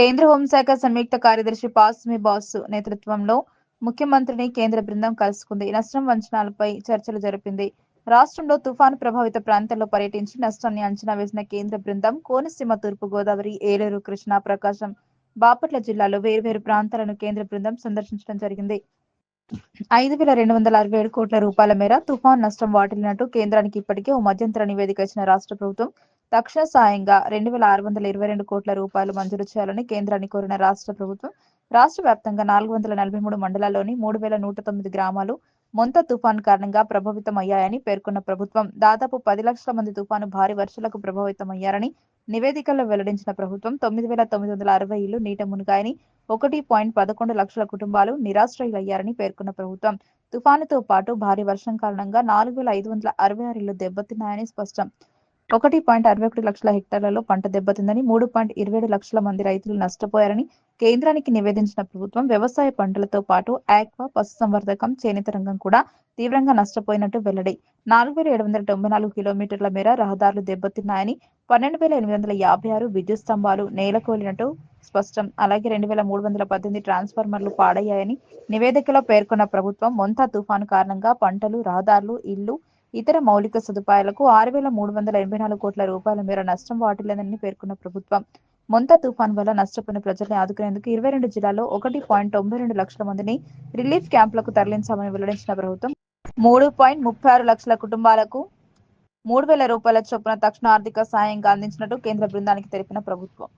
కేంద్ర హోంశాఖ సంయుక్త కార్యదర్శి పాస్మి బాసు నేతృత్వంలో ముఖ్యమంత్రిని కేంద్ర బృందం కలుసుకుంది. నష్టం వంచనాలపై చర్చలు జరిపింది. రాష్ట్రంలో తుఫాను ప్రభావిత ప్రాంతాల్లో పర్యటించి నష్టాన్ని అంచనా వేసిన కేంద్ర బృందం కోనసీమ తూర్పు గోదావరి ఏలూరు కృష్ణా ప్రకాశం బాపట్ల జిల్లాలో వేర్వేరు ప్రాంతాలను కేంద్ర బృందం సందర్శించడం జరిగింది. ఐదు వేల రెండు వందల అరవై ఏడు కోట్ల రూపాయల మేర తుఫాన్ నష్టం వాటిల్లినట్టు కేంద్రానికి ఇప్పటికే ఓ మధ్యంతర నివేదిక ఇచ్చిన రాష్ట్ర ప్రభుత్వం తక్షణ సాయంగా రెండు వేల ఆరు వందల ఇరవై రెండు కోట్ల రూపాయలు మంజూరు చేయాలని కేంద్రాన్ని కోరిన రాష్ట్ర ప్రభుత్వం. రాష్ట్ర వ్యాప్తంగా నాలుగు వందల నలభై మూడు మండలాల్లోని మూడు వేల నూట తొమ్మిది గ్రామాలు మొంత తుఫాన్ కారణంగా ప్రభావితం అయ్యాయని పేర్కొన్న ప్రభుత్వం దాదాపు పది లక్షల మంది తుఫాను భారీ వర్షాలకు ప్రభావితం అయ్యారని నివేదికల్లో వెల్లడించిన ప్రభుత్వం తొమ్మిది వేల తొమ్మిది వందల అరవై ఇళ్ళు నీట మునిగాయని ఒకటి పాయింట్ పదకొండు లక్షల కుటుంబాలు నిరాశ్రయులయ్యారని పేర్కొన్న ప్రభుత్వం. తుఫానుతో పాటు భారీ వర్షం కారణంగా నాలుగు వేల ఐదు వందల అరవై ఆరు ఇళ్ళు దెబ్బతిన్నాయని స్పష్టం. ఒకటి పాయింట్ అరవై ఒకటి లక్షల హెక్టార్లలో పంట దెబ్బతిందని మూడు పాయింట్ ఇరవై ఏడు లక్షల మంది రైతులు నష్టపోయారని కేంద్రానికి నివేదించిన ప్రభుత్వం వ్యవసాయ పంటలతో పాటు ఆక్వా పశుసంవర్ధకం చేనేత రంగం కూడా తీవ్రంగా నష్టపోయినట్టు వెల్లడి. నాలుగు వేల ఏడు వందల తొంభై నాలుగు కిలోమీటర్ల మేర రహదారులు దెబ్బతిన్నాయని పన్నెండు వేల ఎనిమిది వందల యాభై ఆరు విద్యుత్ స్తంభాలు నేలకూలినట్టు స్పష్టం. అలాగే రెండు వేల మూడు వందల పద్దెనిమిది ట్రాన్స్ఫార్మర్లు పాడయ్యాయని నివేదికలో పేర్కొన్న ప్రభుత్వం మొంతా తుఫాను కారణంగా పంటలు రహదారులు ఇళ్ళు ఇతర మౌలిక సదుపాయాలకు ఆరు వేల మూడు వందల ఎనభై నాలుగు కోట్ల రూపాయల మేర నష్టం వాటిల్లేదని పేర్కొన్న ప్రభుత్వం. మొంత తుఫాన్ వల్ల నష్టపోయిన ప్రజల్ని ఆదుకునేందుకు ఇరవై రెండు జిల్లాల్లో ఒకటి పాయింట్ తొంభై రెండు లక్షల మందిని రిలీఫ్ క్యాంపులకు తరలించామని వెల్లడించిన ప్రభుత్వం. మూడు పాయింట్ ముప్పై ఆరు లక్షల కుటుంబాలకు మూడు వేల రూపాయల చొప్పున తక్షణ ఆర్థిక సాయంగా అందించినట్టు కేంద్ర బృందానికి తెలిపిన ప్రభుత్వం.